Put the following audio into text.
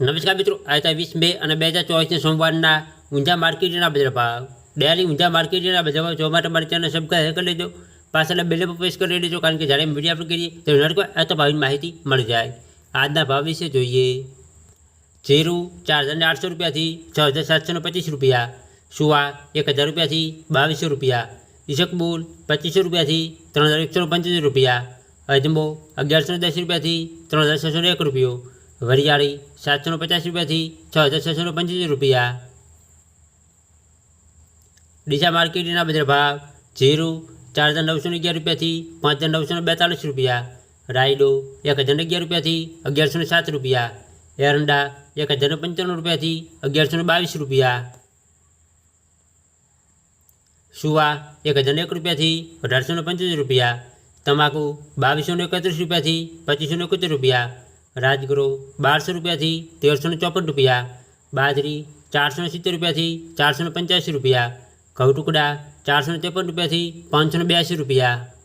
નમસ્કાર મિત્રો આજે વીસ મે અને બે હજાર ચોવીસના સોમવારના ઊંઝા માર્કેટના બજાર ભાવ ડેલી ઊંઝા માર્કેટના બજાર ભાવ જોવા માટે મારી ચેનલ સબસ્ક્રાઈબ કરી લેજો પાછળ બેલ પર પ્રેસ કરી લેજો કારણ કે જ્યારે વિડીયો આપણે કરીએ તો નડકો આ તો ભાવની માહિતી મળી જાય આજના ભાવ વિશે જોઈએ જીરું ચાર હજાર આઠસો રૂપિયાથી છ હજાર સાતસો ને પચીસ રૂપિયા સુવા એક હજાર રૂપિયાથી બાવીસો રૂપિયા ઈશકબુલ પચીસો રૂપિયાથી ત્રણ હજાર એકસો પંચોતેર રૂપિયા અજમો અગિયારસો દસ રૂપિયાથી ત્રણ હજાર છસો ને એક રૂપિયો વરિયાળી સાતસો ને પચાસ રૂપિયાથી છ હજાર છસો ને પંચોતેર રૂપિયા ડીસા માર્કેટના બજાર ભાવ જીરું ચાર હજાર નવસો ને અગિયાર રૂપિયાથી પાંચ હજાર નવસો ને બેતાલીસ રૂપિયા રાયડો એક હજાર ને અગિયાર રૂપિયાથી અગિયારસો ને સાત રૂપિયા એરંડા એક હજાર ને પંચાણું રૂપિયાથી અગિયારસો ને બાવીસ રૂપિયા સુવા એક હજાર ને એક રૂપિયાથી અઢારસો ને પંચોતેર રૂપિયા તમાકુ બાવીસો ને એકત્રીસ રૂપિયાથી પચીસો ને એકોતેર રૂપિયા રાજગરો બારસો રૂપિયાથી તેરસો ચોપન રૂપિયા, બાજરી ચારસો સિત્તેર રૂપિયાથી ચારસો પંચ્યાસી રૂપિયા, ઘઉં ટુકડા ચારસો ત્રેપન રૂપિયાથી પાંચસો બ્યાસી રૂપિયા.